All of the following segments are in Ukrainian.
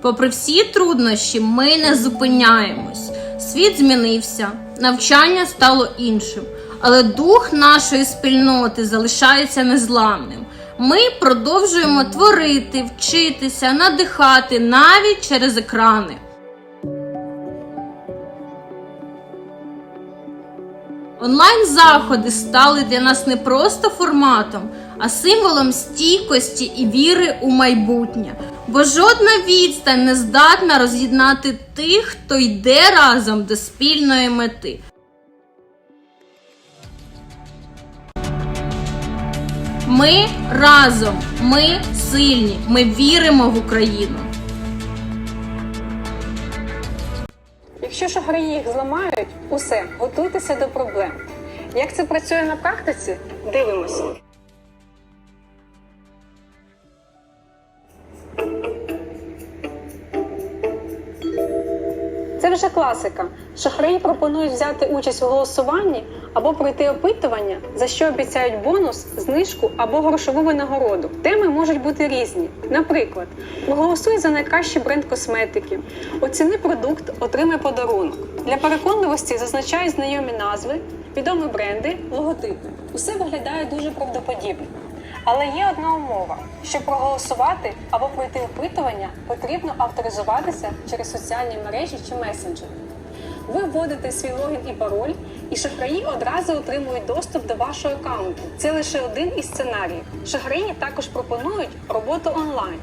Попри всі труднощі, ми не зупиняємось. Світ змінився, навчання стало іншим, але дух нашої спільноти залишається незламним. Ми продовжуємо творити, вчитися, надихати навіть через екрани. Онлайн-заходи стали для нас не просто форматом, а символом стійкості і віри у майбутнє. Бо жодна відстань не здатна роз'єднати тих, хто йде разом до спільної мети. Ми разом, ми сильні, ми віримо в Україну. Якщо шахраї їх зламають, усе, готуйтеся до проблем. Як це працює на практиці? Дивимося. Це вже класика. Шахраї пропонують взяти участь у голосуванні або пройти опитування, за що обіцяють бонус, знижку або грошову винагороду. Теми можуть бути різні. Наприклад, проголосуй за найкращий бренд косметики, оціни продукт, отримай подарунок. Для переконливості зазначають знайомі назви, відомі бренди, логотипи. Усе виглядає дуже правдоподібно. Але є одна умова: щоб проголосувати або пройти опитування, потрібно авторизуватися через соціальні мережі чи месенджери. Ви вводите свій логін і пароль, і шахраї одразу отримують доступ до вашого аккаунту. Це лише один із сценаріїв. Шахраї також пропонують роботу онлайн.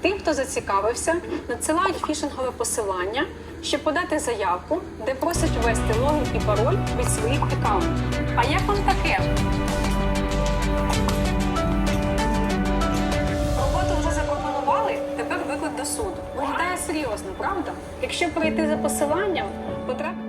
Тим, хто зацікавився, надсилають фішингове посилання, щоб подати заявку, де просять ввести логін і пароль від своїх аккаунтів. А як вам таке? Правда? Якщо пройти за посиланням, потрапити